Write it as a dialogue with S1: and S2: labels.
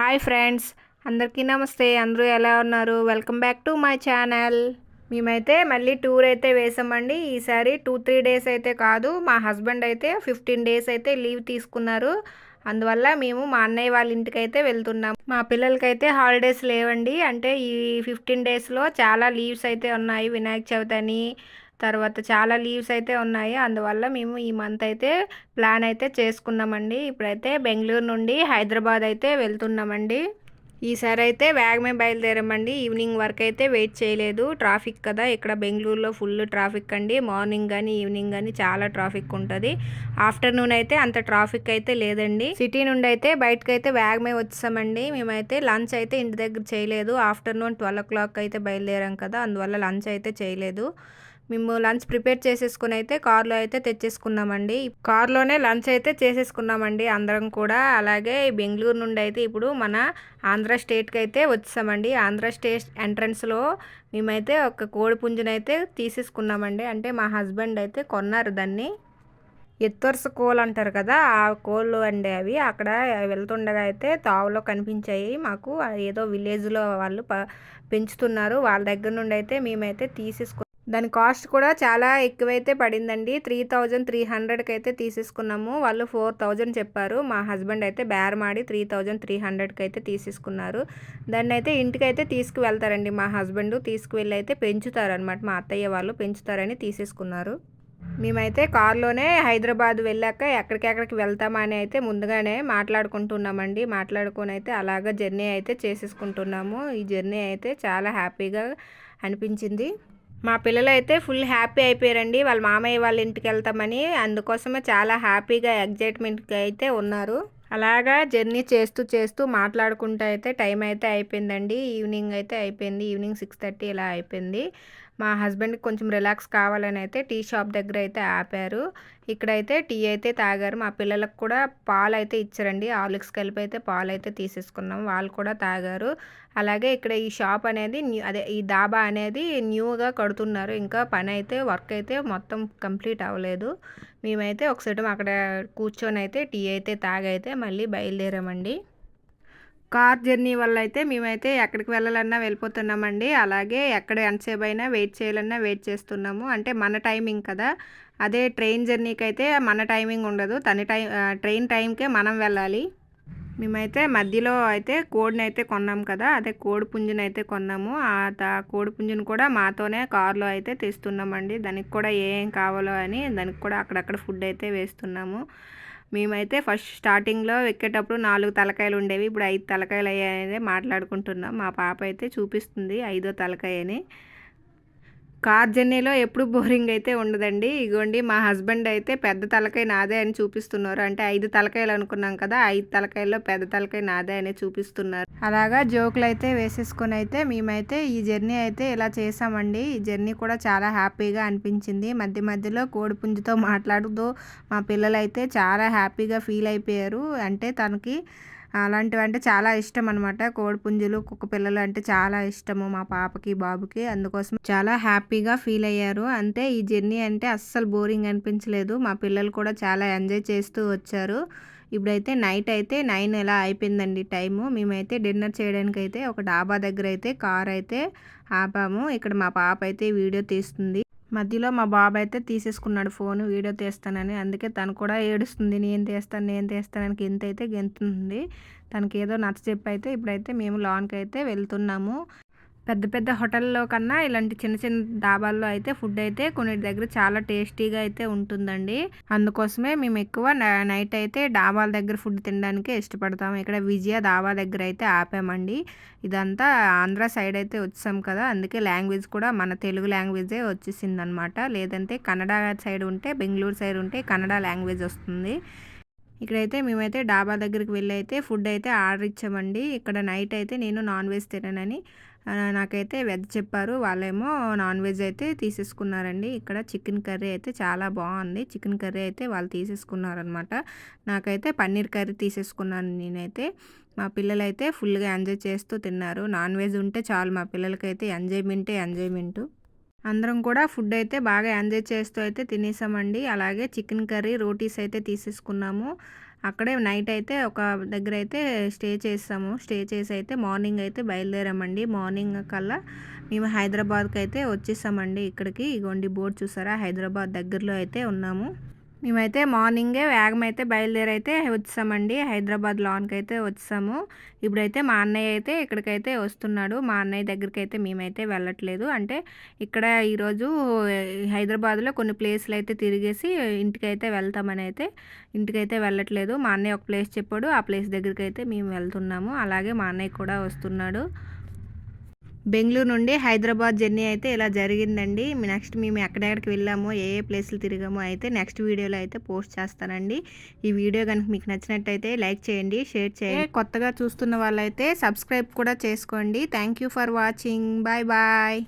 S1: Hi friends అందరికీ నమస్తే. అందరూ ఎలా ఉన్నారు? Welcome back to my channel. మేమైతే మళ్ళీ టూర్ అయితే వేసామండి. ఈసారి టూ త్రీ డేస్ అయితే కాదు మా హస్బెండ్ అయితే ఫిఫ్టీన్ డేస్ అయితే లీవ్ తీసుకున్నారు. అందువల్ల మేము మా అన్నయ్య వాళ్ళ ఇంటికి అయితే వెళ్తున్నాం. మా పిల్లలకైతే హాలిడేస్ లేవండి. అంటే ఈ ఫిఫ్టీన్ డేస్లో చాలా లీవ్స్ అయితే ఉన్నాయి. వినాయక చవితి అని తర్వాత చాలా లీవ్స్ అయితే ఉన్నాయి. అందువల్ల మేము ఈ మంత్ అయితే ప్లాన్ అయితే చేసుకున్నామండి. ఇప్పుడైతే బెంగళూరు నుండి హైదరాబాద్ అయితే వెళ్తున్నామండి. ఈసారి అయితే వేగమే బయలుదేరామండి. ఈవినింగ్ వరకు అయితే వెయిట్ చేయలేదు. ట్రాఫిక్ కదా ఇక్కడ బెంగళూరులో ఫుల్ ట్రాఫిక్ అండి. మార్నింగ్ కానీ ఈవినింగ్ కానీ చాలా ట్రాఫిక్ ఉంటుంది. ఆఫ్టర్నూన్ అయితే అంత ట్రాఫిక్ అయితే లేదండి. సిటీ నుండి అయితే బయటకు అయితే వేగమే వచ్చామండి. మేమైతే లంచ్ అయితే ఇంటి దగ్గర చేయలేదు. ఆఫ్టర్నూన్ ట్వెల్వ్ ఓ క్లాక్ అయితే బయలుదేరాం కదా అందువల్ల లంచ్ అయితే చేయలేదు. మేము లంచ్ ప్రిపేర్ చేసేసుకుని అయితే కార్లో అయితే తెచ్చేసుకున్నామండి. కార్లోనే లంచ్ అయితే చేసేసుకున్నామండి అందరం కూడా. అలాగే బెంగళూరు నుండి అయితే ఇప్పుడు మన ఆంధ్ర స్టేట్కి అయితే వచ్చామండి ఆంధ్ర స్టేట్ ఎంట్రన్స్లో మేమైతే ఒక కోడి పుంజునైతే తీసేసుకున్నామండి. అంటే మా హస్బెండ్ అయితే కొన్నారు దాన్ని. ఎత్తర్స కోల్ అంటారు కదా ఆ కోళ్ళు అండి అవి. అక్కడ వెళ్తుండగా అయితే తావులో కనిపించాయి. మాకు ఏదో విలేజ్లో వాళ్ళు పెంచుతున్నారు. వాళ్ళ దగ్గర నుండి అయితే మేమైతే తీసేసుకు దాని కాస్ట్ కూడా చాలా ఎక్కువైతే పడిందండి. త్రీ థౌజండ్ త్రీ హండ్రెడ్కి అయితే తీసేసుకున్నాము. వాళ్ళు ఫోర్ థౌజండ్ చెప్పారు. మా హస్బెండ్ అయితే బేరమాడి త్రీ థౌజండ్ త్రీ హండ్రెడ్కి అయితే తీసేసుకున్నారు. దాన్ని అయితే ఇంటికి అయితే తీసుకువెళ్తారండి. మా హస్బెండ్ తీసుకువెళ్ళి అయితే పెంచుతారనమాట మా అత్తయ్య వాళ్ళు పెంచుతారని తీసేసుకున్నారు. మేమైతే కారులోనే హైదరాబాద్ వెళ్ళాక ఎక్కడికెక్కడికి వెళ్తామని అయితే ముందుగానే మాట్లాడుకుంటున్నామండి. మాట్లాడుకొని అయితే అలాగ జర్నీ అయితే చేసేసుకుంటున్నాము. ఈ జర్నీ అయితే చాలా హ్యాపీగా అనిపించింది. మా పిల్లలు అయితే ఫుల్ హ్యాపీ అయిపోయారండి. వాళ్ళ మామయ్య వాళ్ళ ఇంటికి వెళ్తామని అందుకోసమే చాలా హ్యాపీగా ఎగ్జైట్మెంట్గా అయితే ఉన్నారు. అలాగా జర్నీ చేస్తూ చేస్తూ మాట్లాడుకుంటూ అయితే టైం అయితే అయిపోయిందండి. ఈవినింగ్ అయితే అయిపోయింది. ఈవినింగ్ సిక్స్ థర్టీ ఇలా అయిపోయింది. మా హస్బెండ్కి కొంచెం రిలాక్స్ కావాలని అయితే టీ షాప్ దగ్గర అయితే ఆపారు. ఇక్కడైతే టీ అయితే తాగారు. మా పిల్లలకు కూడా పాలు అయితే ఇచ్చారండి. ఆలిక్స్ కలిపి అయితే పాలు అయితే తీసేసుకున్నాం. వాళ్ళు కూడా తాగారు. అలాగే ఇక్కడ ఈ షాప్ అనేది న్యూ అదే ఈ దాబా అనేది న్యూగా కడుతున్నారు. ఇంకా పని అయితే వర్క్ అయితే మొత్తం కంప్లీట్ అవ్వలేదు. మేమైతే ఒకసారి అక్కడ కూర్చొని అయితే టీ అయితే తాగైతే మళ్ళీ బయలుదేరామండి. కార్ జర్నీ వల్ల అయితే మేమైతే ఎక్కడికి వెళ్ళాలన్నా వెళ్ళిపోతున్నామండి. అలాగే ఎక్కడ ఎంతసేపు అయినా వెయిట్ చేయాలన్నా వెయిట్ చేస్తున్నాము. అంటే మన టైమింగ్ కదా. అదే ట్రైన్ జర్నీకి అయితే మన టైమింగ్ ఉండదు. తన టైం ట్రైన్ టైంకే మనం వెళ్ళాలి. మేమైతే మధ్యలో అయితే కోడిని అయితే కొన్నాం కదా అదే కోడి పుంజుని అయితే కొన్నాము. ఆ కోడి పుంజుని కూడా మాతోనే కారులో అయితే తెస్తున్నామండి. దానికి కూడా ఏం కావాలో అని దానికి కూడా అక్కడక్కడ ఫుడ్ అయితే వేస్తున్నాము. మేమైతే ఫస్ట్ స్టార్టింగ్లో ఎక్కేటప్పుడు నాలుగు తలకాయలు ఉండేవి. ఇప్పుడు ఐదు తలకాయలు అయ్యాయని మాట్లాడుకుంటున్నాం. మా పాప అయితే చూపిస్తుంది ఐదో తలకాయని. కార్ జర్నీలో ఎప్పుడు బోరింగ్ అయితే ఉండదండి. ఇగోండి మా హస్బెండ్ అయితే పెద్ద తలకాయ నాదే అని చూపిస్తున్నారు. అంటే ఐదు తలకాయలు అనుకున్నాం కదా ఐదు తలకాయల్లో పెద్ద తలకాయ నాదే అని చూపిస్తున్నారు. అలాగా జోకులు అయితే వేసేసుకొని అయితే మేమైతే ఈ జర్నీ అయితే ఇలా చేసామండి. ఈ జర్నీ కూడా చాలా హ్యాపీగా అనిపించింది. మధ్య మధ్యలో కోడిపుంజుతో మాట్లాడుతూ మా పిల్లలు అయితే చాలా హ్యాపీగా ఫీల్ అయిపోయారు. అంటే తనకి అలాంటివి అంటే చాలా ఇష్టం అనమాట కోడిపుంజులు కుక్క పిల్లలు అంటే చాలా ఇష్టము మా పాపకి బాబుకి. అందుకోసం చాలా హ్యాపీగా ఫీల్ అయ్యారు. అంతే ఈ జర్నీ అంటే అస్సలు బోరింగ్ అనిపించలేదు. మా పిల్లలు కూడా చాలా ఎంజాయ్ చేస్తూ వచ్చారు. ఇప్పుడైతే నైట్ అయితే నైన్ ఎలా అయిపోయిందండి టైము. మేమైతే డిన్నర్ చేయడానికి అయితే ఒక డాబా దగ్గర అయితే కార్ అయితే ఆపాము. ఇక్కడ మా పాప అయితే వీడియో తీస్తుంది. మధ్యలో మా బాబు అయితే తీసేసుకున్నాడు ఫోన్ వీడియో తీస్తానని. అందుకే తను కూడా ఏడుస్తుంది నేను తీస్తాను నేను తీస్తానని గింత గెంతుంది. తనకి ఏదో నచ్చ చెప్పి అయితే ఇప్పుడైతే మేము లాన్కి అయితే వెళ్తున్నాము. పెద్ద పెద్ద హోటల్లో కన్నా ఇలాంటి చిన్న చిన్న డాబాల్లో అయితే ఫుడ్ అయితే కొన్ని దగ్గర చాలా టేస్టీగా అయితే ఉంటుందండి. అందుకోసమే మేము ఎక్కువ నైట్ అయితే డాబాల దగ్గర ఫుడ్ తినడానికి ఇష్టపడతాము. ఇక్కడ విజయ డాబా దగ్గర అయితే ఆపామండి. ఇదంతా ఆంధ్ర సైడ్ అయితే వచ్చాం కదా అందుకే లాంగ్వేజ్ కూడా మన తెలుగు లాంగ్వేజే వచ్చేసింది అనమాట లేదంటే కన్నడ సైడ్ ఉంటే బెంగళూరు సైడ్ ఉంటే కన్నడ లాంగ్వేజ్ వస్తుంది. ఇక్కడైతే మేమైతే డాబా దగ్గరికి వెళ్ళి అయితే ఫుడ్ అయితే ఆర్డర్ ఇచ్చామండి. ఇక్కడ నైట్ అయితే నేను నాన్ వెజ్ తిననని నాకైతే వెజ్ చెప్పారు. వాళ్ళేమో నాన్ వెజ్ అయితే తీసేసుకున్నారండి. ఇక్కడ చికెన్ కర్రీ అయితే చాలా బాగుంది. చికెన్ కర్రీ అయితే వాళ్ళు తీసేసుకున్నారనమాట నాకైతే పన్నీర్ కర్రీ తీసేసుకున్నాను నేనైతే. మా పిల్లలైతే ఫుల్గా ఎంజాయ్ చేస్తూ తిన్నారు. నాన్ వెజ్ ఉంటే చాలు మా పిల్లలకైతే ఎంజాయ్మెంటే ఎంజాయ్మెంటు. అందరం కూడా ఫుడ్ అయితే బాగా ఎంజాయ్ చేస్తూ అయితే తినేసామండి. అలాగే చికెన్ కర్రీ రోటీస్ అయితే తీసేసుకున్నాము. అక్కడే నైట్ అయితే ఒక దగ్గర అయితే స్టే చేసాము. స్టే చేసి అయితే మార్నింగ్ అయితే బయలుదేరామండి. మార్నింగ్ కల్లా మేము హైదరాబాద్కి అయితే వచ్చేసామండి ఇక్కడికి. ఇగోండి బోర్డు చూసారా? హైదరాబాద్ దగ్గరలో అయితే ఉన్నాము. మేమైతే మార్నింగే వేగం అయితే బయలుదేరైతే వచ్చామండి. హైదరాబాద్ లాన్కి అయితే వచ్చాము. ఇప్పుడైతే మా అన్నయ్య అయితే ఇక్కడికైతే వస్తున్నాడు. మా అన్నయ్య దగ్గరికి అయితే మేమైతే వెళ్ళట్లేదు. అంటే ఇక్కడ ఈరోజు హైదరాబాద్లో కొన్ని ప్లేస్లు అయితే తిరిగేసి ఇంటికైతే వెళ్తామని అయితే ఇంటికైతే వెళ్ళట్లేదు. మా అన్నయ్య ఒక ప్లేస్ చెప్పాడు. ఆ ప్లేస్ దగ్గరికి అయితే మేము వెళ్తున్నాము. అలాగే మా అన్నయ్య కూడా వస్తున్నాడు. బెంగళూరు నుండి హైదరాబాద్ జర్నీ అయితే ఇలా జరిగిందండి. నెక్స్ట్ మేము ఎక్కడెక్కడికి వెళ్ళామో ఏ ఏ ప్లేస్లు తిరిగామో అయితే నెక్స్ట్ వీడియోలో అయితే పోస్ట్ చేస్తానండి. ఈ వీడియో కనుక మీకు నచ్చినట్టయితే లైక్ చేయండి షేర్ చేయండి. కొత్తగా చూస్తున్న వాళ్ళైతే సబ్స్క్రైబ్ కూడా చేసుకోండి. Thank you for watching. Bye bye.